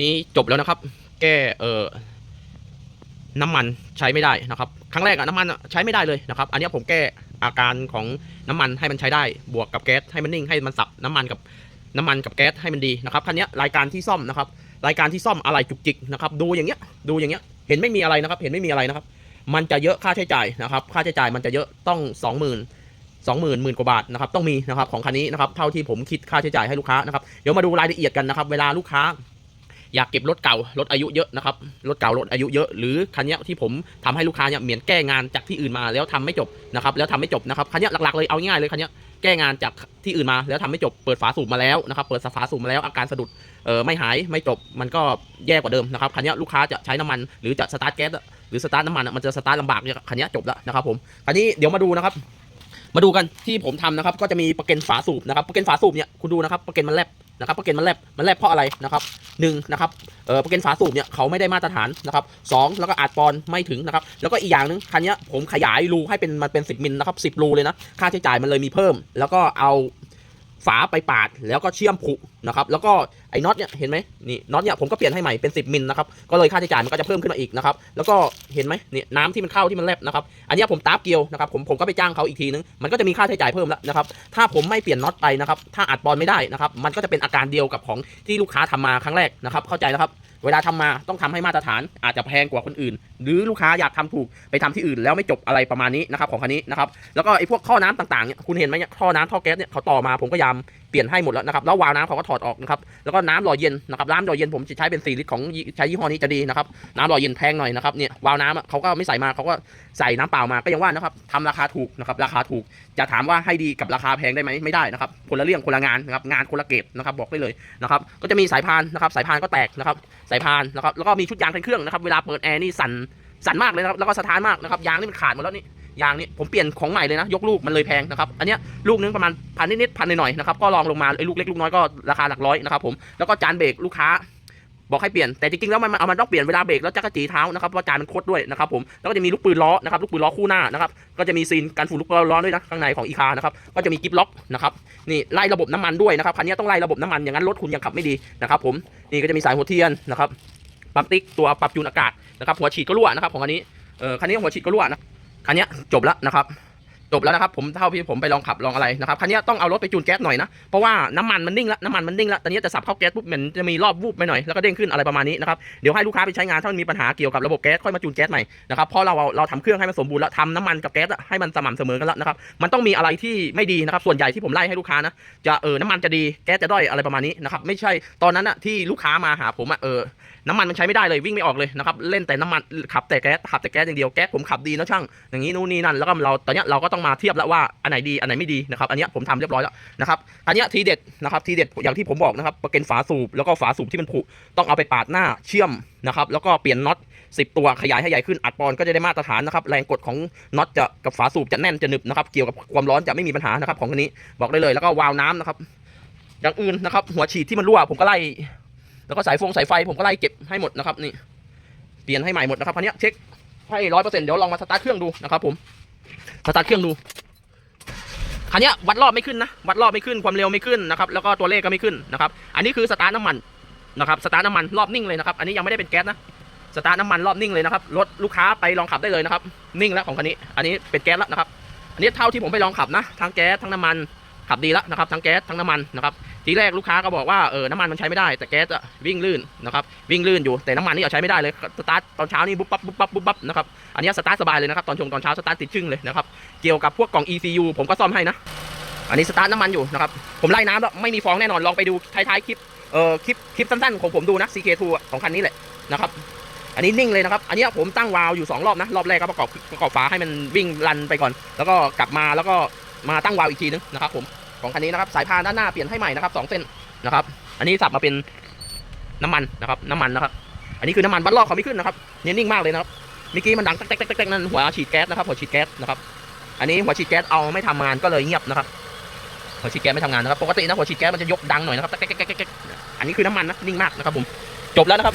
นี้จบแล้วนะครับ แก้เอ่อน้ำมันใช้ไม่ได้นะครับ ครั้งแรกอะน้ำมันใช้ไม่ได้เลยนะครับ อันนี้ผมแก้อาการของน้ำมันให้มันใช้ได้ บวกกับแก๊สให้มันนิ่งให้มันสับน้ำมันกับน้ำมันกับแก๊สให้มันดีนะครับคันนี้รายการที่ซ่อมนะครับ รายการที่ซ่อมอะไรจุกจิกนะครับ ดูอย่างเงี้ยดูอย่างเงี้ยเห็นไม่มีอะไรนะครับ เห็นไม่มีอะไรนะครับ มันจะเยอะค่าใช้จ่ายนะครับ ค่าใช้จ่ายมันจะเยอะต้องสองหมื่นสองหมื่นหมื่นกว่าบาทนะครับต้องมีนะครับของคันนี้นะครับเท่าที่ผมคิดค่าใช้จ่ายให้ลูกค้านะครับเดี๋ยวมาดูรายละเอียดกันนะครับ เวลาลูกค้า อยากเก็บรถเก่ารถอายุเยอะนะครับรถเก่ารถอายุเยอะหรือคันนี้ที่ผมทำให้ลูกค้าเนี่ยเหมือนแก้งานจากที่อื่นมาแล้วทำไม่จบนะครับแล้วทำไม่จบนะครับคันนี้หลักๆเลยเอาง่ายเลยคันนี้แก้งานจากที่อื่นมาแล้วทำไม่จบเปิดฝาสูบมาแล้วนะครับเปิดฝาสูบมาแล้วอาการสะดุดเออไม่หายไม่จบมันก็แย่กว่าเดิมนะครับคันนี้ลูกค้าจะใช้น้ำมันหรือจะสตาร์ทแก๊สหรือสตาร์ทน้ำมันมันจะสตาร์ทลำบากเนี่ยคันนี้จบแล้วนะครับผมคันนี้เดี๋ยวมาดูนะครับมาดูกันที่ผมทำนะครับก็จะมีประกันฝาสูบนะครับประกันฝาสูบเนี่ยคุณดูนะครับประกันมันแลบ นะครับประเกันมันแลบมันแลบเพราะอะไรนะครับหนึ่งนะครับเออประเกันฝาสูบเนี่ยเขาไม่ได้มาตรฐานนะครับสองแล้วก็อาจปอนไม่ถึงนะครับแล้วก็อีกอย่างหนึงคันนี้ผมขยายรูให้เป็นมันเป็นสิบมิลนะครับสิบรูเลยนะค่าใช้จ่ายมันเลยมีเพิ่ม แล้วก็เอา ฝาไปปาดแล้วก็เชื่อมผุนะครับแล้วก็ไอ้น็อตเนี่ยเห็นไหมนี่น็อตเนี่ยผมก็เปลี่ยนให้ใหม่เป็น 10มิลนะครับก็เลยค่าใช้จ่ายมันก็จะเพิ่มขึ้นมาอีกนะครับแล้วก็เห็นไหมนี่น้ำที่มันเข้าที่มันแลบนะครับอันนี้ผมตาบเกียวนะครับผมผมก็ไปจ้างเขาอีกทีนึงมันก็จะมีค่าใช้จ่ายเพิ่มแล้วนะครับถ้าผมไม่เปลี่ยนน็อตไปนะครับถ้าอัดบอลไม่ได้นะครับมันก็จะเป็นอาการเดียวกับของที่ลูกค้าทำมาครั้งแรกนะครับเข้าใจนะครับ เวลาทำมาต้องทำให้มาตรฐานอาจจะแพงกว่าคนอื่น หรือลูกค้าอยากทำถูกไปทำที่อื่น แล้วไม่จบอะไรประมาณนี้นะครับของคันนี้นะครับแล้วก็ไอ้พวกท่อน้ำต่างๆเนี่ยคุณเห็นไหมเนี่ยท่อน้ำท่อแก๊สเนี่ยเขาต่อมาผมก็ยาม เปลี่ยนให้หมดแล้วนะครับแล้ววาล์วน้ำเขาก็ถอดออกนะครับแล้วก็น้ำหล่อเย็นนะครับน้ำหล่อเย็นผมจะใช้เป็น4ลิตรของใช้ยี่ห้อนี้จะดีนะครับน้ำหล่อเย็นแพงหน่อยนะครับเนี่ยวาล์วน้ำเขาก็ไม่ใส่มาเขาก็ใส่น้ำเปล่ามาก็ยังว่านะครับทำราคาถูกนะครับราคาถูกจะถามว่าให้ดีกับราคาแพงได้ไหมไม่ได้นะครับคนละเรื่องคนละงานนะครับงานคนละเกรดนะครับบอกได้เลยนะครับก็จะมีสายพานนะครับสายพานก็แตกนะครับสายพานนะครับแล้วก็มีชุดยางเครื่องนะครับเวลาเปิดแอร์นี่สั่นสั่นมากเลยนะครับแล้วก็สะท้านมากนะครับยางนี่มันขาดหมดแล้วนี่ ยางนี่ผมเปลี่ยนของใหม่เลยนะ ยกลูกมันเลยแพงนะครับ อันเนี้ยลูกนึงประมาณพันนิดๆพันหน่อยๆนะครับ ก็ลองลงมาไอ้ลูกเล็กลูกน้อยก็ราคาหลักร้อยนะครับผม แล้วก็จานเบรกลูกค้าบอกให้เปลี่ยนแต่จริงๆแล้วมันเอามันต้องเปลี่ยนเวลาเบรกแล้วจักรจีเท้านะครับเพราะจานมันคดด้วยนะครับผมแล้วก็จะมีลูกปืนล้อนะครับลูกปืนล้อคู่หน้านะครับก็จะมีซีนกันฝุ่นลูกปืนล้อด้วยนะข้างในของอีคานะครับก็จะมีกิฟล็อกนะครับนี่ไล่ระบบน้ำมันด้วยนะครับคันนี้ต้องไล่ระบบน้ำมันอย่างนั้นรถคุณยังขับไม่ดีนะครับผมนี่ก็จะมีสายหัวเทียนนะครับปั๊มติ๊กตัวปรับจูนอากาศนะครับหัวฉีดก็รั่วนะครับของคันนี้เออคันนี้หัวฉีดก็รั่วนะ คันนี้จบแล้วนะครับ จบแล้วนะครับ ผมเท่าที่ผมไปลองขับลองอะไรนะครับคันนี้ต้องเอารถไปจูนแก๊สหน่อยนะเพราะว่าน้ำมันมันนิ่งแล้วน้ำมันมันนิ่งแล้วตอนนี้จะสับเข้าแก๊สปุ๊บมันจะมีรอบวูบไปหน่อยแล้วก็เด้งขึ้นอะไรประมาณนี้นะครับเดี๋ยวให้ลูกค้าไปใช้งานถ้ามันมีปัญหาเกี่ยวกับระบบแก๊สค่อยมาจูนแก๊สใหม่นะครับเพราะเราเราทำเครื่องให้มันสมบูรณ์แล้วทำน้ำมันกับแก๊สให้มันสม่ำเสมอกันแล้วนะครับมันต้องมีอะไรที่ไม่ดีนะครับส่วนใหญ่ที่ผมไล่ให้ลูกค้านะจะเออน้ำมันจะดีแก๊สจะด้อยอะไรประมาณนี้นะครับไม่ใช่ตอนนั้นอะที่ลูกค้ามาหาผมอะเออ น้ำมันมันใช้ไม่ได้เลยวิ่งไม่ออกเลยนะครับเล่นแต่น้ำมันขับแต่แก๊สขับแต่แก๊สอย่างเดียวแก๊สผมขับดีนะช่างอย่างนี้นู่นนี่นั่นแล้วก็เราตอนนี้เราก็ต้องมาเทียบแล้วว่าอันไหนดีอันไหนไม่ดีนะครับอันนี้ผมทำเรียบร้อยแล้วนะครับอันนี้ทีเด็ดนะครับทีเด็ดอย่างที่ผมบอกนะครับประกันฝาสูบแล้วก็ฝาสูบที่มันผุต้องเอาไปปาดหน้าเชื่อมนะครับแล้วก็เปลี่ยนน็อต10 ตัวขยายให้ใหญ่ขึ้นอัดปอนก็จะได้มาตรฐานนะครับแรงกดของน็อตจะกับฝาสูบจะแน่นจะหนึบนะครับเกี่ยวกับความร้อนจะไม่มีปัญหานะครับของคันนี้บอกได้เลยแล้วก็วาล์วน้ำนะครับอย่างอื่นนะครับหัวฉีดที่มันรั่วผมก็ไล่ แล้วก็สายฟงสายไฟผมก็ไล่เก็บให้หมดนะครับนี่เปลี่ยนให้ใหม่หมดนะครับคันนี้เช็คให้ร้อยเปอร์เซ็นต์เดี๋ยวลองมาสตาร์ทเครื่องดูนะครับผมสตาร์ทเครื่องดูคันนี้วัดรอบไม่ขึ้นนะวัดรอบไม่ขึ้นความเร็วไม่ขึ้นนะครับแล้วก็ตัวเลขก็ไม่ขึ้นนะครับอันนี้คือสตาร์ทน้ำมันนะครับสตาร์ทน้ำมันรอบนิ่งเลยนะครับอันนี้ยังไม่ได้เป็นแก๊สนะสตาร์ทน้ำมันรอบนิ่งเลยนะครับรถลูกค้าไปลองขับได้เลยนะครับนิ่งแล้วของคันนี้ อันนี้เป็นแก๊สแล้วนะครับอันนี้เท่าที่ผมไปลองขับนะทั้งแก๊สทั้งน้ำมันขับดีแล้วนะครับทั้งแก๊สทั้งน้ำมันนะครับ ทีแรกลูกค้าก็บอกว่าเออน้ำมันมันใช้ไม่ได้แต่แก๊สอะวิ่งลื่นนะครับวิ่งลื่นอยู่แต่น้ำมันนี่เอาใช้ไม่ได้เลยสตาร์ทตอนเช้านี่บุ๊บปั๊บบุ๊บปั๊บบุ๊บปั๊บนะครับอันนี้สตาร์ทสบายเลยนะครับตอนชงตอนเช้าสตาร์ทติดชึ่งเลยนะครับเกี่ยวกับพวกกล่อง ECU ผมก็ซ่อมให้นะอันนี้สตาร์ทน้ำมันอยู่นะครับผมไล่น้ำแล้วไม่มีฟองแน่นอนลองไปดูท้ายๆคลิปเออคลิปคลิปสั้นๆของผมดูนะ CK2 ของคันนี้แหละนะครับอันนี้นิ่งเลยนะครับ อันนี้ผมตั้งวาล์วอยู่สองรอบนะ รอบแรกก็ประกอบประกอบฝาให้มันวิ่งรันไปก่อน แล้วก็กลับมาแล้วก็มาตั้งวาล์วอีกทีนึงนะครับผม ของคันนี้นะครับสายพานด้านหน้าเปลี่ยนให้ใหม่นะครับสองเส้นนะครับ อันนี้สับมาเป็นน้ำมันนะครับน้ำมันนะครับ อันนี้คือน้ำมันบัตรลอกเขาไม่ขึ้นนะครับเนี่ยนิ่งมากเลยนะครับเมื่อกี้มันดังแตกแต๊กแตกแต๊กนั่นหัวฉีดแก๊สนะครับหัวฉีดแก๊สนะครับอันนี้หัวฉีดแก๊สเอาไม่ทำงานก็เลยเงียบนะครับหัวฉีดแก๊สไม่ทำงานนะครับปกตินะหัวฉีดแก๊สมันจะยกดังหน่อยนะครับแต๊กแต๊กแต๊กแต๊กแต๊กอันนี้คือน้ำมันนะนิ่งมากนะครับผมจบแล้วนะครับ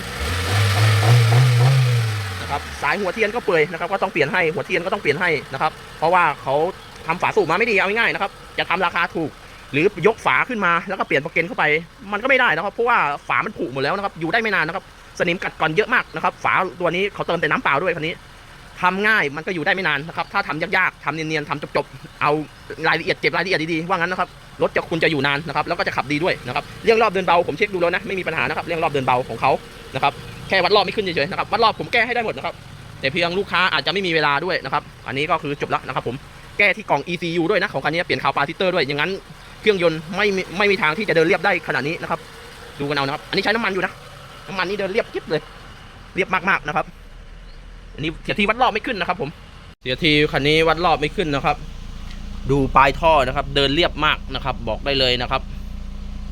นะครับสายหัวเทียนก็เปื่อยนะครับก็ต้องเปลี่ยนให้หัวเทียนก็ต้องเปลี่ยนให้นะครับ เพราะว่าเขาทำฝาสูบมาไม่ดีเอาง่ายๆนะครับ จะทำราคาถูก หรือยกฝาขึ้นมาแล้วก็เปลี่ยนโปรเกนเข้าไป มันก็ไม่ได้นะครับ เพราะว่าฝามันผุหมดแล้วนะครับ อยู่ได้ไม่นานนะครับ สนิมกัดก่อนเยอะมากนะครับ ฝาตัวนี้เขาเติมแต่น้ำเปล่าด้วยคันนี้ทำง่ายมันก็อยู่ได้ไม่นานนะครับ ถ้าทำยากๆทำเนียนๆทำจบๆ เอารายละเอียดเก็บรายละเอียดดีๆ ว่างั้นนะครับ รถจะคุณจะอยู่นานนะครับ แล้วก็จะขับดีด้วยนะครับ เรื่องรอบเดินเบาผมเช็คดูแล้วนะ ไม่มีปัญหานะครับ เรื่องรอบเดินเบาของเขานะครับ แค่วัดรอบไม่ขึ้นเฉยๆนะครับ วัดรอบผมแก้ให้ได้หมดนะครับ แต่เพียงลูกค้าอาจจะไม่มีเวลาด้วยนะครับ อันนี้ก็คือจบแล้วนะครับผม แก้ที่กล่อง ECU ด้วยนะของคันนี้เปลี่ยนคาวปาทิเตอร์ด้วยอย่างนั้นเครื่องยนต์ไม่ไม่มีทางที่จะเดินเรียบได้ขนาดนี้นะครับ ดูกันเอานะครับ อันนี้ใช้น้ำมันอยู่นะน้ำมันนี่เดินเรียบกิ๊บเลย เรียบมากๆนะครับ อันนี้เสียทีวัดรอบไม่ขึ้นนะครับ ผมเสียทีคันนี้วัดรอบไม่ขึ้นนะครับ ดูปลายท่อนะครับ เดินเรียบมากนะครับ บอกได้เลยนะครับ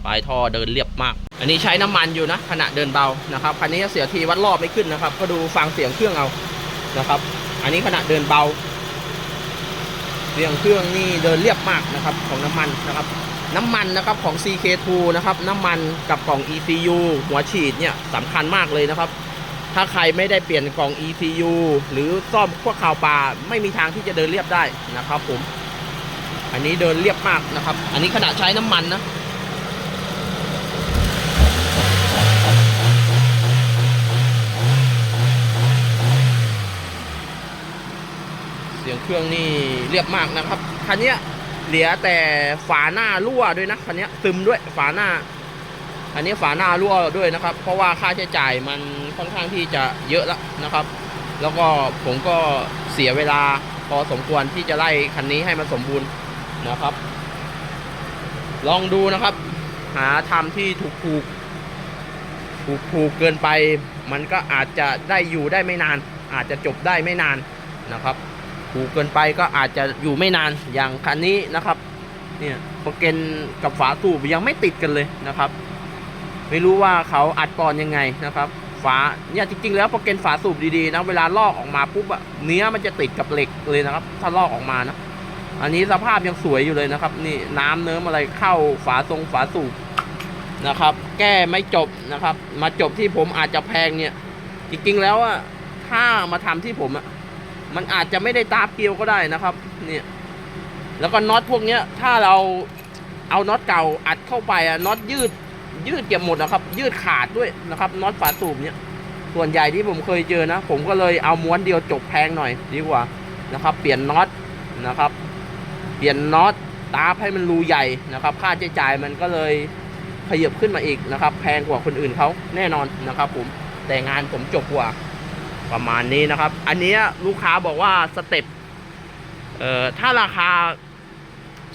ปลายท่อเดินเรียบมาก อันนี้ใช้น้ำมันอยู่นะขณะเดินเบานะครับคันนี้เสียทีวัดรอบไม่ขึ้นนะครับ ก็ดูฟังเสียงเครื่องเอานะครับ อันนี้ขณะเดินเบา เรียงเครื่องนี่เดินเรียบมากนะครับของน้ำมันนะครับน้ำมันนะครับของ CK2 นะครับน้ำมันกับกล่อง ECU หัวฉีดเนี่ยสำคัญมากเลยนะครับ ถ้าใครไม่ได้เปลี่ยนกล่อง ECU หรือซ่อมพวกข่าวปลาไม่มีทางที่จะเดินเรียบได้นะครับผม อันนี้เดินเรียบมากนะครับ อันนี้ขณะใช้น้ำมันนะ เครื่องนี่เรียบมากนะครับ คันนี้เหลือแต่ฝาหน้ารั่วด้วยนะคันนี้ซึมด้วยฝาหน้า อันนี้ฝาหน้ารั่วด้วยนะครับ เพราะว่าค่าใช้จ่ายมันค่อนข้างที่จะเยอะแล้วนะครับ แล้วก็ผมก็เสียเวลาพอสมควรที่จะไล่คันนี้ให้มันสมบูรณ์นะครับ ลองดูนะครับ หาทำที่ถูกถูกถูกถูกเกินไป มันก็อาจจะได้อยู่ได้ไม่นาน อาจจะจบได้ไม่นานนะครับ ถูกเกินไปก็อาจจะอยู่ไม่นานอย่างคันนี้นะครับเนี่ยปรเกนกับฝาสูบยังไม่ติดกันเลยนะครับ ไม่รู้ว่าเขาอัดก่อนยังไงนะครับ ฝาเนี่ยจริงๆแล้วปรเกนฝาสูบดีๆนะเวลาลอกออกมาปุ๊บอะเนื้อมันจะติดกับเหล็กเลยนะครับ ถ้าลอกออกมานะอันนี้สภาพยังสวยอยู่เลยนะครับ นี่น้ำเนิ้มอะไรเข้าฝาทรงฝาสูบนะครับ แก้ไม่จบนะครับ มาจบที่ผมอาจจะแพงเนี่ย จริงๆแล้วอะถ้ามาทำที่ผมอะ มันอาจจะไม่ได้ตาเกลียวก็ได้นะครับ เนี่ย แล้วก็น็อตพวกเนี้ย ถ้าเราเอาน็อตเก่าอัดเข้าไปอะน็อตยืด ยืดเก็บหมดนะครับ ยืดขาดด้วยนะครับน็อตฝาสูบเนี่ยส่วนใหญ่ที่ผมเคยเจอนะ ผมก็เลยเอาม้วนเดียวจบแพงหน่อยดีกว่านะครับ เปลี่ยนน็อตนะครับ เปลี่ยนน็อตตาร์ฟให้มันรูใหญ่นะครับ ค่าใช้จ่ายมันก็เลยขยับขึ้นมาอีกนะครับ แพงกว่าคนอื่นเขาแน่นอนนะครับ ผมแต่งานผมจบกว่า ประมาณนี้นะครับ อันนี้ลูกค้าบอกว่าสเต็ปเอ่อถ้าราคา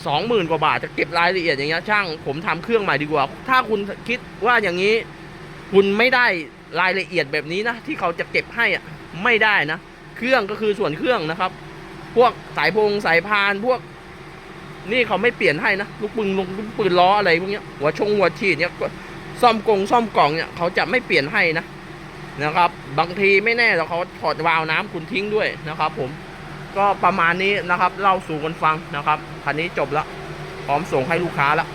สองหมื่นกว่าบาทจะเก็บรายละเอียดอย่างเงี้ยช่างผมทำเครื่องใหม่ดีกว่า ถ้าคุณคิดว่าอย่างนี้ คุณไม่ได้รายละเอียดแบบนี้นะ ที่เขาจะเก็บให้อะไม่ได้นะ เครื่องก็คือส่วนเครื่องนะครับ พวกสายพงสายพานพวก นี่เขาไม่เปลี่ยนให้นะลูกปืนลูกปืนล้ออะไรพวกเนี้ยหัวชงหัวฉีดเนี่ยซ่อมกงซ่อมกล่องเนี่ยเขาจะไม่เปลี่ยนให้นะ นะครับ บางทีไม่แน่หรอกเขาถอดวาล์วน้ำคุณทิ้งด้วยนะครับ ผมก็ประมาณนี้นะครับเล่าสู่กันฟังนะครับคันนี้จบแล้วพร้อมส่งให้ลูกค้าแล้ว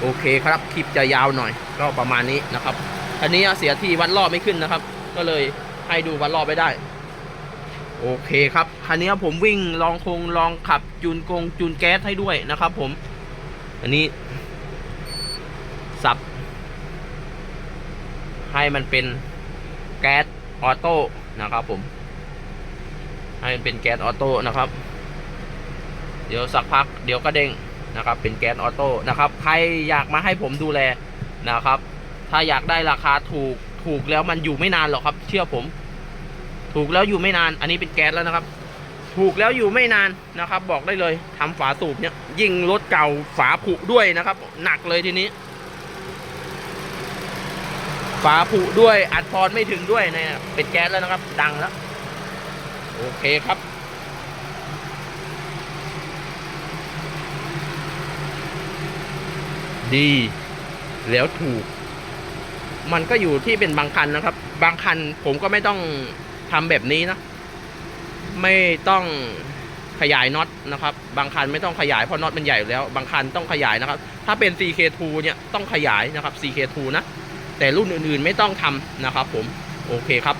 โอเคครับคลิปจะยาวหน่อย ก็ประมาณนี้นะครับคันนี้เสียทีวัดรอบไม่ขึ้นนะครับ ก็เลยให้ดูวัดรอบไปได้ โอเคครับคันนี้ผมวิ่งลองคงลองขับจูนกงจูนแก๊สให้ด้วยนะครับ ผม อันนี้สับ ให้มันเป็นแก๊สออโต้นะครับผม ให้มันเป็นแก๊สออโต้นะครับ เดี๋ยวสักพักเดี๋ยวก็เด้งนะครับ เป็นแก๊สออโต้นะครับ ใครอยากมาให้ผมดูแลนะครับ ถ้าอยากได้ราคาถูกถูกแล้วมันอยู่ไม่นานหรอกครับ เชื่อผม ถูกแล้วอยู่ไม่นาน อันนี้เป็นแก๊สแล้วนะครับ ถูกแล้วอยู่ไม่นานนะครับ บอกได้เลยทำฝาสูบเนี่ยยิ่งรถเก่าฝาผุด้วยนะครับ หนักเลยทีนี้ ฝาผุด้วยอัดพรไม่ถึงด้วยเนี่ยเป็นแก๊สแล้วนะครับ ดังแล้ว โอเคครับดีแล้วถูก มันก็อยู่ที่เป็นบางคันนะครับ บางคันผมก็ไม่ต้องทำแบบนี้นะ ไม่ต้องขยายน็อตนะครับ บางคันไม่ต้องขยายเพราะน็อตมันใหญ่แล้ว บางคันต้องขยายนะครับ ถ้าเป็น CK2 เนี่ยต้องขยายนะครับ CK2 นะ แต่รุ่นอื่นๆไม่ต้องทำนะครับผมโอเคครับ